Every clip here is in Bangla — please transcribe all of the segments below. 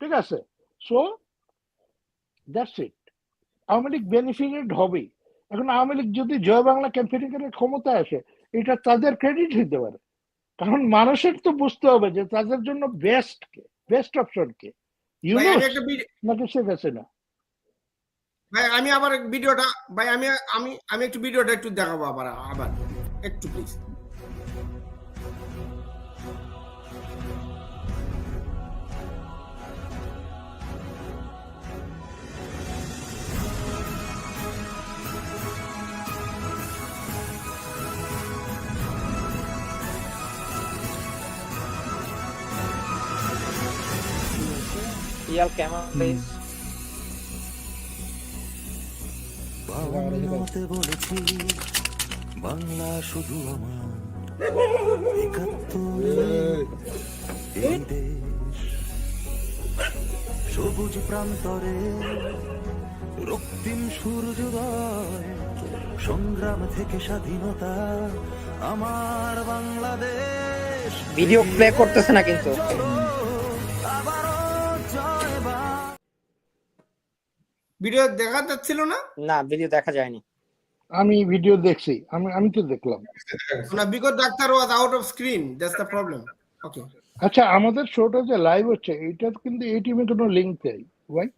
ঠিক আছে? So that's it Awami League benefited হবেই। এখন আওয়ামী লীগ যদি জয় বাংলা ক্যাম্পেইন করে ক্ষমতায় আসে এটা তাদের ক্রেডিট হইতে পারে। কারণ মানুষের তো বুঝতে হবে যে তাদের জন্য বেস্ট কে বেস্ট অপশন কে। নাকি শেখ হাসিনা? ভাই আমি আবার ভিডিওটা ভাই আমি আমি আমি একটু ভিডিওটা একটু দেখাবো আবার আবার। একটু please Real camera, please. Bangla শুধু আমার এই দেশ সবুজ প্রান্তরে রক্তিম সূর্যোদয় সংগ্রাম থেকে স্বাধীনতা আমার বাংলাদেশ ভিডিও প্লে করতেছে না কিন্তু ভিডিও দেখা যাচ্ছিল না? না ভিডিও দেখা যায়নি। আমি ভিডিও দেখছি আমি আমি তো দেখলাম। না because doctor was out of screen that's the problem okay আচ্ছা আমাদের শোটা যে লাইভ হচ্ছে এইটা কিন্তু এই টিমে কোনো লিঙ্ক চাই ভাই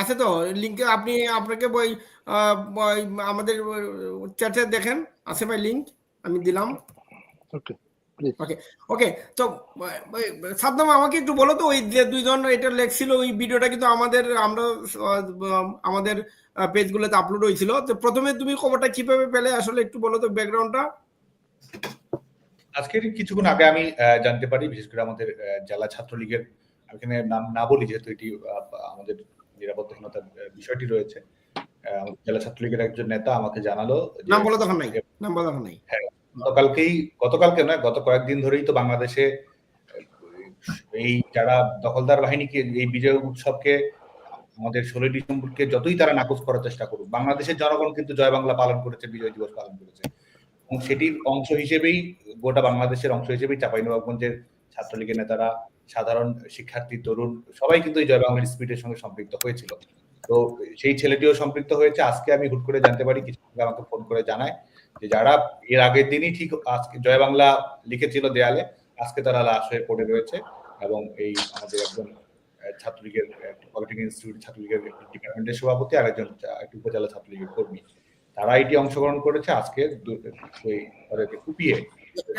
আছে তো লিংকে আপনি আপনাকে বই আমাদের চ্যাটে দেখেন আছে ভাই লিংক আমি দিলাম। ওকে ওকে ওকে তো আমাকে একটু বলো তো ওই যে দুইজন এটা লেখছিল ওই ভিডিওটা কিন্তু আমাদের আমরা আমাদের পেজগুলোতে আপলোড হয়েছিল। তো প্রথমে তুমি খবরটা কীভাবে পেলে আসলে একটু বলো তো ব্যাকগ্রাউন্ডটা আজকের কিছুক্ষণ আগে আমি আহ, জানতে পারি বিশেষ করে আমাদের জেলা ছাত্রলীগের এখানে নাম না বলি যেহেতু এটি আমাদের নিরাপত্তাহীনতার বিষয়টি রয়েছে। জেলা ছাত্রলীগের একজন নেতা আমাকে জানালো নাম বলো তখন নাই নাম বলো তখন নাই। গতকালকেই, গতকালকে নয়, গত কয়েকদিন ধরেই তো বাংলাদেশে, এই যারা দখলদার বাহিনীকে, এই বিজয় উৎসবকে, আমাদের ষোলোই ডিসেম্বরকে যতই তারা নাকচ করার চেষ্টা করুক, বাংলাদেশের জনগণ কিন্তু জয় বাংলা পালন করেছে, বিজয় দিবস পালন করেছে। এবং সেটির অংশ হিসেবেই, গোটা বাংলাদেশের অংশ হিসেবেই চাঁপাইনবাবগঞ্জের ছাত্রলীগের নেতারা, সাধারণ শিক্ষার্থী, তরুণ, সবাই কিন্তু এই জয় বাংলার স্পিডের সঙ্গে সম্পৃক্ত হয়েছিল। তো সেই ছেলেটিও সম্পৃক্ত হয়েছে। আজকে আমি হুট করে জানতে পারি, কিছু আমাকে ফোন করে জানায়। যে যারা এর আগের দিনই ঠিক আজকে জয় বাংলা লিখেছিল দেয়ালে আজকে তারা লাশ হয়ে পড়ে রয়েছে এবং এই আমাদের একজন ছাত্রলীগের পলিটেকনিক ইনস্টিটিউট ছাত্রলীগের ডিপার্টমেন্টের সভাপতি আর একজন একটি উপজেলা ছাত্রলীগের কর্মী। তারা এটি অংশগ্রহণ করেছে আজকে তাদেরকে কুপিয়ে।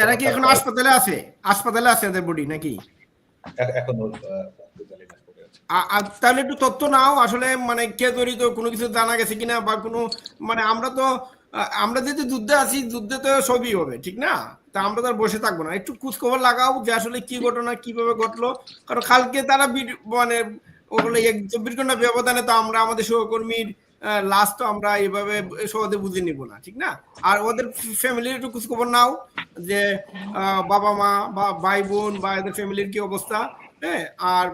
এরা কি এখন হাসপাতালে আছে? হাসপাতালে আছে এদের বডি নাকি? এখনও তাহলে একটু তথ্য নাও আসলে মানে কে জড়িত কোনো কিছু জানা গেছে কিনা বা কোনো মানে আমরা তো আমরা যদি যুদ্ধে আছি, যুদ্ধে তো সবই হবে, ঠিক না? তা আমরা তো আর বসে থাকব না। একটু খোঁজ খবর লাগাও যে আসলে কি ঘটনা, কীভাবে ঘটলো। কারণ কালকে তারা মানে ওগুলো চব্বিশ ঘণ্টা ব্যবধানে তো আমরা, আমাদের সহকর্মীর লাস্ট তো আমরা এভাবে সহজে বুঝে নিব না, ঠিক না? আর ওদের ফ্যামিলির একটু খোঁজ খবর নাও যে বাবা মা বা ভাই বোন বা এদের ফ্যামিলির কি অবস্থা হ্যাঁ? আর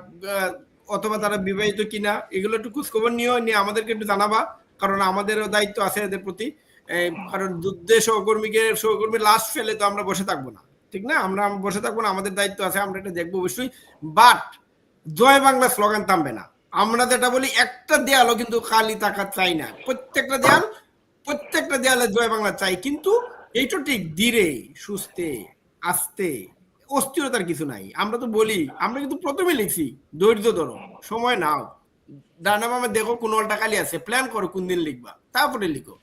অথবা তারা বিবাহিত কিনা, এগুলো একটু খোঁজ খবর নিও, নিয়ে আমাদেরকে একটু জানাবা, কারণ আমাদেরও দায়িত্ব আছে এদের প্রতি। কারণ যুদ্ধে সহকর্মীকে, সহকর্মী লাশ ফেলে তো আমরা বসে থাকব না। ঠিক না? আমরা বসে থাকব না, আমাদের দায়িত্ব আছে, আমরা এটা দেখব অবশ্যই। বাট জয় বাংলা স্লোগান থামবে না। আমরা যেটা বলি, একটা দেয়ালও কিন্তু খালি টাকা চাই না। প্রত্যেকটা দেয়াল, প্রত্যেকটা দেয়ালে জয় বাংলা চাই। কিন্তু এইটা ঠিক ধীরে, সুস্থে, আস্তে, অস্থিরতার কিছু নাই। আমরা তো বলি, আমরা কিন্তু প্রথমে লিখছি, ধৈর্য ধরো, সময় নাও। ডানা মামা দেখো কোন অলটা খালি আছে প্ল্যান করো কোন দিন লিখবা। তারপরে লিখো।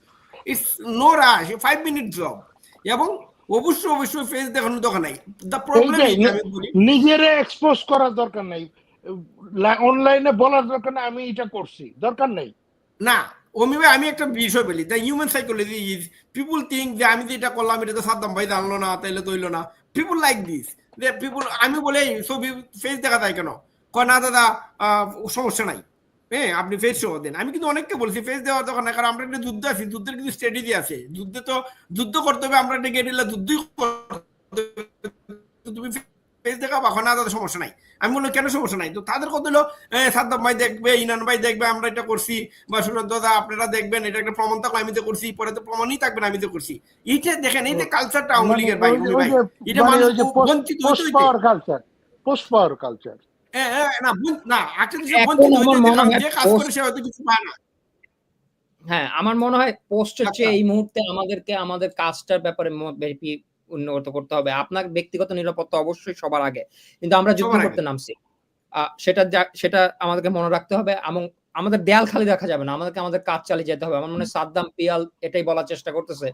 It's no rush five minute job এবং অবশ্যই অবশ্যই ফেস দেখানোর দরকার নাই। দ্য প্রবলেম নিজেরে এক্সপোজ করার দরকার নাই। অনলাইনে বলার দরকার নাই আমি এটা করছি। দরকার নেই। না অমি ভাই আমি একটা বিষয় বলি। The human psychology is people think যে আমি যে এটা করলাম এটা তো সাদ্দাম ভাই জানলো না তাইলে তো হইল না। পিপুল লাইক দিস যে পিপুল আমি বলে ছবি ফেস দেখা যায় কেন? কয় না দাদা সমস্যা নাই। হ্যাঁ আপনি ফেস দেন। আমি কিন্তু অনেককে বলছি ফেস দেওয়ার দরকার নাই কারণ আমরা একটা যুদ্ধ আছি যুদ্ধের কিন্তু স্ট্র্যাটেজি আছে। যুদ্ধে তো যুদ্ধ করতে হবে আমরা একটা গেরিলা যুদ্ধই তুমি ফেস দেখা বা না দাদা সমস্যা নাই। আমি বললাম কেন সমস্যা নাই? তো তাদের কথা হলো সাদ্দাম ভাই দেখবে ইনান ভাই দেখবে আমরা এটা করছি বা সুরত দাদা আপনারা দেখবেন এটা একটা প্রমাণ থাকল আমি তো করছি পরে তো প্রমাণই থাকবে না আমি তো করছি। এইটা দেখেন এই যে কালচারটা আওয়ামী লীগের ভাই অমি ভাই এটা মানে মানুষ বঞ্চিত post power culture post power culture না না বঞ্চিত হয় যে কাজ post- করে সে হয়তো কিছু পায় না হ্যাঁ আমার মনে হয় পোস্টের আচ্ছা। চেয়ে এই মুহূর্তে আমাদেরকে আমাদের কাজটার ব্যাপারে উন্নত করতে হবে। আপনার ব্যক্তিগত নিরাপত্তা অবশ্যই সবার আগে। কিন্তু আমরা যুদ্ধ করতে নামছি। সেটা সেটা আমাদেরকে মনে রাখতে হবে এবং আমাদের দেয়াল খালি রাখা যাবে না। আমাদেরকে আমাদের কাজ চালিয়ে যেতে হবে। আমার মনে হয় সাদ্দাম পিয়াল এটাই বলার চেষ্টা করতেছে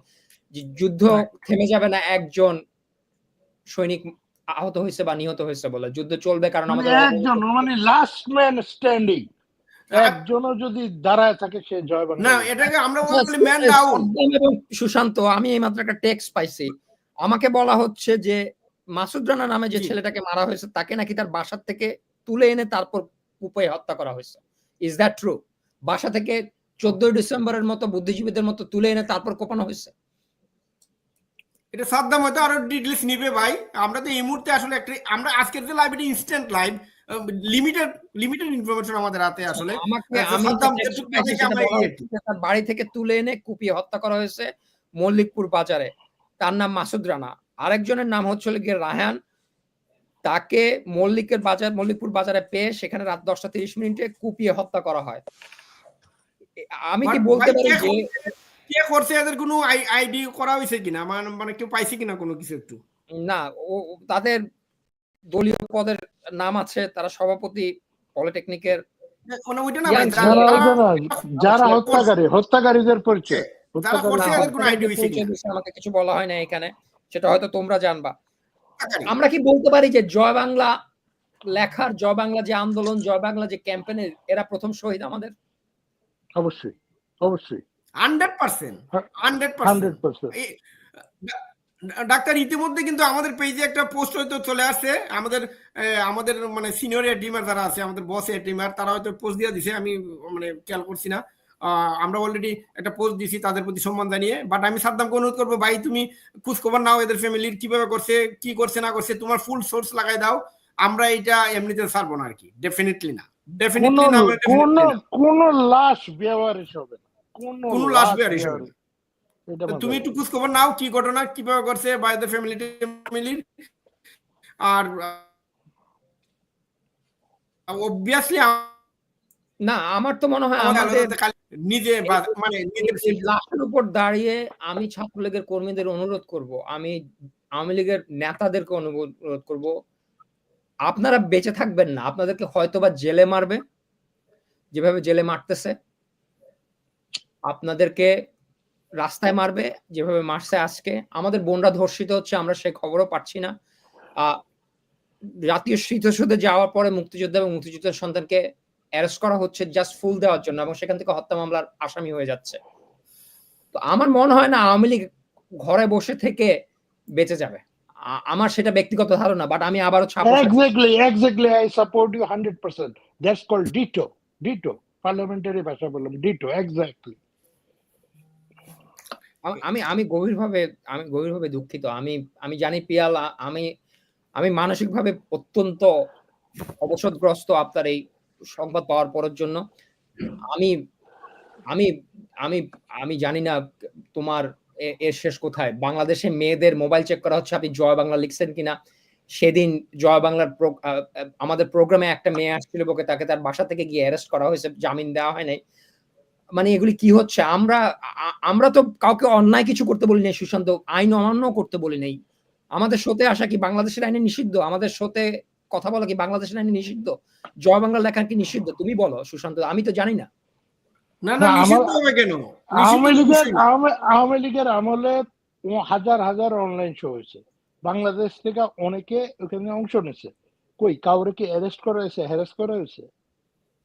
যে যুদ্ধ থেমে যাবে না একজন সৈনিক আহত হয়েছে বা নিহত হয়েছে বলে। যুদ্ধ চলবে কারণ আমাদের একজন মানে লাস্ট ম্যান স্ট্যান্ডিং একজনও যদি দাঁড়ায় থাকে সে জয় বাংলা। না এটাকে আমরা বলি ম্যান ডাউন এবং সুশান্ত আমি এই মাত্র একটা টেক্সট পাইছি। আমাকে বলা হচ্ছে যে মাসুদ রানা নামে যে ছেলেটাকে মারা হয়েছে তাকে নাকি তার বাসার থেকে তুলে এনে তারপর কুপে হত্যা করা হয়েছে। ইজ দ্যাট ট্রু বাসা থেকে চোদ্দই ডিসেম্বরের মতো বুদ্ধিজীবীদের মতো তুলে এনে তারপর কোপানো হয়েছে? এটা সাদ্দাম হয়তো আরও ডিটেলস নিবে ভাই। আমরা তো এই মুহূর্তে আসলে একটা আমরা আজকের যে লাইভ এটা instant live limited limited information আমাদের হাতে আসলে। আচ্ছা, বাড়ি থেকে তুলে এনে কুপিয়ে হত্যা করা হয়েছে মল্লিকপুর বাজারে। তার নাম মাসুদ রানা। আরেকজনের নাম হচ্ছে গিয়ে রাহান তাকে মল্লিকের বাজার মল্লিকপুর বাজারে পেয়ে সেখানে রাত দশটা তিরিশ মিনিটে কুপিয়ে হত্যা করা হয়। আমি কি বলতে পারি যে কে করছে এদের কোনো আইডি করা হয়েছে কিনা? মানে মানে কেউ পাইছে কিনা কোনো কিছু একটু? না ও তাদের দলীয় পদের নাম আছে তারা সভাপতি পলিটেকনিকের মানে ওইটা না যারা যারা- হত্যাকারী হত্যাকারীদের পরিচয় আমাকে কিছু বলা হয় না এখানে সেটা হয়তো তোমরা জানবা। আমরা কি বলতে পারি যে জয় বাংলা লেখার জয় বাংলা যে আন্দোলন জয় বাংলা যে ক্যাম্পেনে এরা প্রথম শহীদ আমাদের? অবশ্যই অবশ্যই। Hundred percent hundred percent. Doctor ইতিমধ্যে কিন্তু আমাদের পেজে একটা পোস্ট হয়তো চলে আসছে। আমাদের আমাদের মানে সিনিয়র টিমার যারা আছে আমাদের বস টিমার তারা হয়তো পোস্ট দিয়ে দিছে আমি মানে খেয়াল করছি না। আমরা অলরেডি একটা পোস্ট দিছি তাদের প্রতি সম্মান জানিয়ে বাট আমি সাদ্দামকে অনুরোধ করব ভাই তুমি খোঁজ খবর নাও এদের ফ্যামিলির কীভাবে করছে কি করছে না করছে তোমার ফুল সোর্স লাগাই দাও। আমরা এটা এমনিতে ছাড়বো না আর কি ডেফিনেটলি না। ডেফিনেটলি না কোন লাশ বেওয়ারিশ হবে না। কোন লাশ তুমি একটু খোঁজ খবর নাও কি ঘটনা কীভাবে করছে বাইরে ফ্যামিলি ফ্যামিলির আর অবভিয়াসলি না আমার তো মনে হয় আমাদের নিজে মানে লাশের উপর দাঁড়িয়ে আমি ছাত্রলীগের কর্মীদের অনুরোধ করব। আমি আওয়ামী লীগের নেতাদেরকে অনুরোধ করব। আপনারা বেঁচে থাকবেন না। আপনাদেরকে হয়তোবা জেলে মারবে যেভাবে জেলে মারতেছে। আপনাদেরকে রাস্তায় মারবে যেভাবে মারছে আজকে আমাদের বোনরা ধর্ষিত হচ্ছে আমরা সে খবরও পাচ্ছি না জাতীয় স্মৃতিসৌধে যাওয়ার পরে মুক্তিযোদ্ধা এবং মুক্তিযোদ্ধার সন্তানকে অ্যারেস্ট করা হচ্ছে জাস্ট ফুল দেওয়ার জন্য এবং সেখান থেকে হত্যা মামলার আসামি হয়ে যাচ্ছে তো আমার মনে হয় না আওয়ামী লীগ ঘরে বসে থেকে বেঁচে যাবে আমার সেটা ব্যক্তিগত ধারণা বাট আমি আবারও Exactly, exactly. I support you 100%. That's called ditto. Ditto. Parliamentary ভাষা বললাম ডিটো Exactly. আম- আমি গভীরভাবে আমি গভীরভাবে দুঃখিত। আমি আমি জানি পিয়াল আমি আমি মানসিকভাবে অত্যন্ত অবসাদগ্রস্ত আপনার এই সংবাদ পাওয়ার পরের জন্য। আমি আমি আমি আমি জানি না তোমার এর শেষ কোথায়। বাংলাদেশে মেয়েদের মোবাইল চেক করা হচ্ছে আপনি জয় বাংলা লিখছেন কিনা? সেদিন জয় বাংলার আমাদের প্রোগ্রামে একটা মেয়ে আসছিল বকে তাকে তার বাসা থেকে গিয়ে অ্যারেস্ট করা হয়েছে জামিন দেওয়া হয় নাই। মানে এগুলি কি হচ্ছে? আমরা আমরা তো কাউকে অন্যায় কিছু করতে বলি নাই সুশান্ত। আইন অমান্য করতে বলি নাই। আমাদের শোতে আসা কি বাংলাদেশের আইনে নিষিদ্ধ? আমাদের শোতে কথা বলা কি বাংলাদেশের আইনে নিষিদ্ধ? জয় বাংলা লেখা কি নিষিদ্ধ? তুমি বলো সুশান্ত আমি তো জানি না। না না, না আমার- নিষিদ্ধ হবে কেন? আওয়ামী লীগের আওয়ামী- আওয়ামী লীগের আমলে হাজার হাজার অনলাইন শো হয়েছে। বাংলাদেশ থেকে অনেকে ওখানে অংশ নিয়েছে। কই কাউরে কি অ্যারেস্ট করা হয়েছে হ্যারেস করা হয়েছে?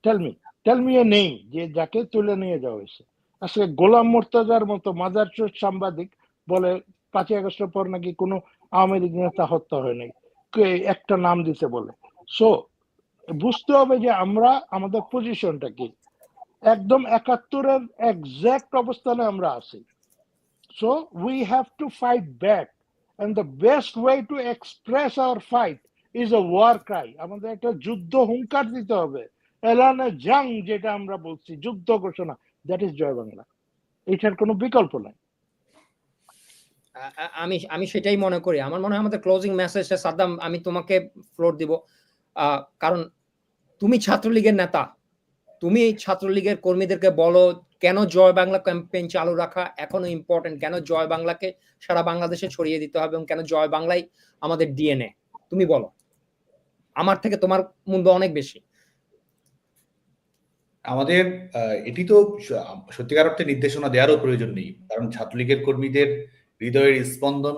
টেল মি এ নেই যে যাকে তুলে নিয়ে যাওয়া হয়েছে। আসলে গোলাম মোর্তাজার মতো মাজার সাংবাদিক বলে পাঁচই আগস্টের পর নাকি কোনো আওয়ামী লীগ নেতা হত্যা হয় নাই। একটা নাম দিতে বলে। সো বুঝতে হবে যে আমরা, আমাদের পজিশনটা কি। একদম একাত্তরের এক্সাক্ট অবস্থানে আমরা আছি। So we have to fight back and the best way to express our fight is a war cry আমাদের একটা যুদ্ধ হুঙ্কার দিতে হবে। এলানে জাং, যেটা আমরা বলছি, যুদ্ধ ঘোষণা দ্যাট ইজ জয় বাংলা। এটার কোনো বিকল্প নাই। আমি আমি সেটাই মনে করি। আমার মনে হয় আমাদের ক্লোজিং মেসেজটা সাদ্দাম, আমি তোমাকে ফ্লোর দিব। কারণ তুমি ছাত্রলীগের নেতা। তুমি ছাত্রলীগের কর্মীদেরকে বলো, কেন জয় বাংলা ক্যাম্পেইন চালু রাখা এখনও ইম্পর্টেন্ট কেন জয় বাংলাকে সারা বাংলাদেশে ছড়িয়ে দিতে হবে? এবং কেন জয় বাংলাই আমাদের ডিএনএ তুমি বলো। আমার থেকে তোমার মূল্য অনেক বেশি। আমাদের এটি তো সত্যিকার অর্থে নির্দেশনা দেওয়ারও প্রয়োজন নেই। কারণ ছাত্রলীগের কর্মীদের হৃদয়ের স্পন্দন,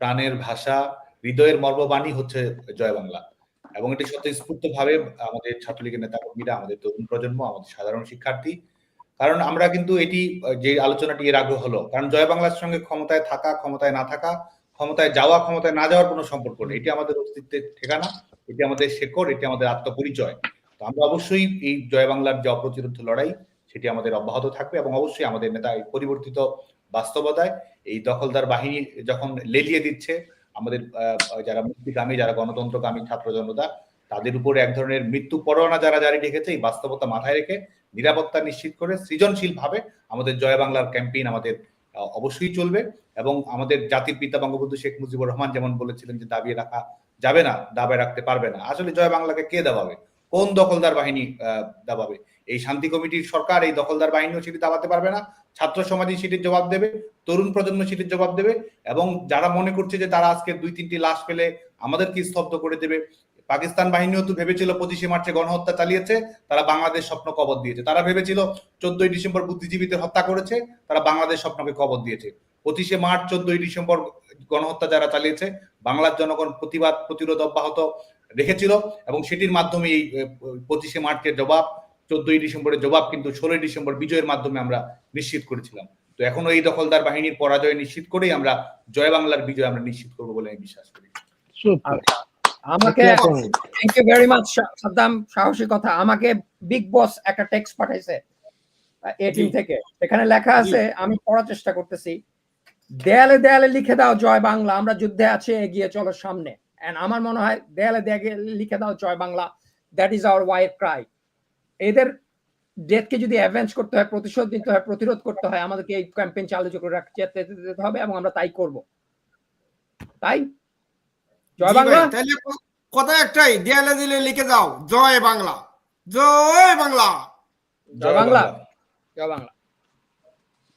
প্রাণের ভাষা, হৃদয়ের মর্মবাণী হচ্ছে জয় বাংলা। এবং এটি স্বতঃস্ফূর্ত ভাবে আমাদের ছাত্রলীগের নেতা কর্মীরা আমাদের তরুণ প্রজন্ম, আমাদের সাধারণ শিক্ষার্থী। কারণ আমরা কিন্তু এটি, যে আলোচনাটি এর আগে হলো, কারণ জয় বাংলার সঙ্গে ক্ষমতায় থাকা, ক্ষমতায় না থাকা, ক্ষমতায় যাওয়া, ক্ষমতায় না যাওয়ার কোনো সম্পর্ক নেই। এটি আমাদের অস্তিত্বের ঠিকানা, এটি আমাদের শেকড়, এটি আমাদের আত্মপরিচয়। তো আমরা অবশ্যই এই জয় বাংলার যে অপ্রতিরোধ লড়াই, সেটি আমাদের অব্যাহত থাকবে এবং অবশ্যই আমাদের নেতা এই পরিবর্তিত বাস্তবতায় এই দখলদার বাহিনী যখন লেলিয়ে দিচ্ছে, আমাদের যারা মুক্তিকামী, যারা গণতন্ত্রকামী, ছাত্র জনতা, তাদের উপরে এক ধরনের মৃত্যু পরোয়ানা যারা জারি রেখেছে, এই বাস্তবতা মাথায় রেখে নিরাপত্তা নিশ্চিত করে সৃজনশীল ভাবে আমাদের জয় বাংলার ক্যাম্পেইন আমাদের অবশ্যই চলবে এবং আমাদের জাতির পিতা বঙ্গবন্ধু শেখ মুজিবুর রহমান যেমন বলেছিলেন যে, দাবিয়ে রাখা যাবে না দাবায় রাখতে পারবে না। আসলে জয় বাংলাকে কে দাবাবে কোন দখলদার বাহিনী দাবাবে? এই শান্তি কমিটির সরকার এই দখলদার বাহিনীও সেটি দাবাতে পারবে না। ছাত্র সমাজই সেটির জবাব দেবে, তরুণ প্রজন্ম সেটির জবাব দেবে এবং যারা মনে করছে যে তারা আজকে দুই তিনটি লাশ পেলে আমাদেরকে স্তব্ধ করে দেবে, পাকিস্তান বাহিনীও তো ভেবেছিল পঁচিশে মার্চে গণহত্যা চালিয়েছে, তারা বাংলাদেশ স্বপ্ন কবর দিয়েছে। তারা ভেবেছিল চোদ্দই ডিসেম্বর বুদ্ধিজীবীদের হত্যা করেছে, তারা বাংলাদেশ স্বপ্নকে কবর দিয়েছে। পঁচিশে মার্চ, চোদ্দই ডিসেম্বর গণহত্যা যারা চালিয়েছে, বাংলার জনগণ প্রতিবাদ, প্রতিরোধ অব্যাহত রেখেছিল এবং সেটির মাধ্যমে এই পঁচিশে মার্চের জবাব চোদ্দই ডিসেম্বরের জবাব কিন্তু ষোলোই ডিসেম্বর বিজয়ের মাধ্যমে আমরা নিশ্চিত করেছিলাম। তো এখনও এই দখলদার বাহিনীর পরাজয় নিশ্চিত করেই আমরা জয় বাংলার বিজয় আমরা নিশ্চিত করব বলে আমি বিশ্বাস করি। আমাকে thank you very much Saddam সাহসী কথা। আমাকে বিগ বস একটা টেক্সট পাঠাইছে এটিন জি। থেকে। এখানে লেখা আছে আমি পড়ার চেষ্টা করতেছি। দেয়ালে দেয়ালে লিখে দাও জয় বাংলা। আমরা যুদ্ধে আছে এগিয়ে চলো সামনে। এন্ড আমার মনে হয় দেয়ালে দেয়ালে লিখে দাও জয় Bangla. That is our wife cry এদের ডেথকে যদি অ্যাভেঞ্জ করতে হয় প্রতিশোধ নিতে হয় প্রতিরোধ করতে হয় আমাদেরকে এই ক্যাম্পেইন চালু করে রাখতে যেতে হবে এবং আমরা তাই করব। তাই? জয় বাংলা। তাহলে কথা একটাই দেয়ালে দিলে লিখে দাও জয় বাংলা। জয় বাংলা। জয় বাংলা। জয় বাংলা।